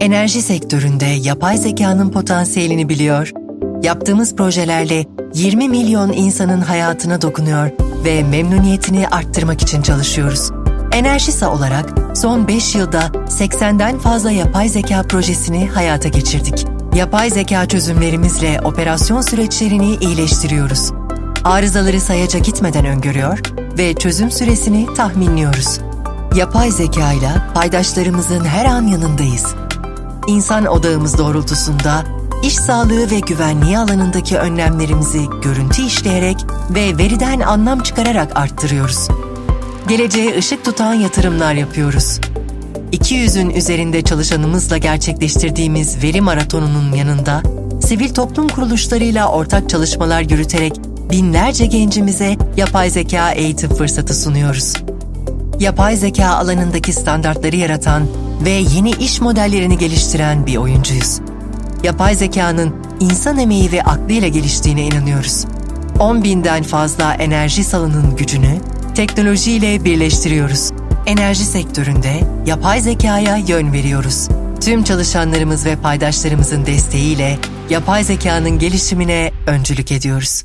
Enerji sektöründe yapay zekanın potansiyelini biliyor, yaptığımız projelerle 20 milyon insanın hayatına dokunuyor ve memnuniyetini arttırmak için çalışıyoruz. Enerjisa olarak son 5 yılda 80'den fazla yapay zeka projesini hayata geçirdik. Yapay zeka çözümlerimizle operasyon süreçlerini iyileştiriyoruz. Arızaları sayaca gitmeden öngörüyor ve çözüm süresini tahminliyoruz. Yapay zeka ile paydaşlarımızın her an yanındayız. İnsan odağımız doğrultusunda iş sağlığı ve güvenliği alanındaki önlemlerimizi görüntü işleyerek ve veriden anlam çıkararak arttırıyoruz. Geleceğe ışık tutan yatırımlar yapıyoruz. 200'ün üzerinde çalışanımızla gerçekleştirdiğimiz veri maratonunun yanında sivil toplum kuruluşlarıyla ortak çalışmalar yürüterek binlerce gencimize yapay zeka eğitim fırsatı sunuyoruz. Yapay zeka alanındaki standartları yaratan ve yeni iş modellerini geliştiren bir oyuncuyuz. Yapay zekanın insan emeği ve aklıyla geliştiğine inanıyoruz. 10 binden fazla enerji salının gücünü teknolojiyle birleştiriyoruz. Enerji sektöründe yapay zekaya yön veriyoruz. Tüm çalışanlarımız ve paydaşlarımızın desteğiyle yapay zekanın gelişimine öncülük ediyoruz.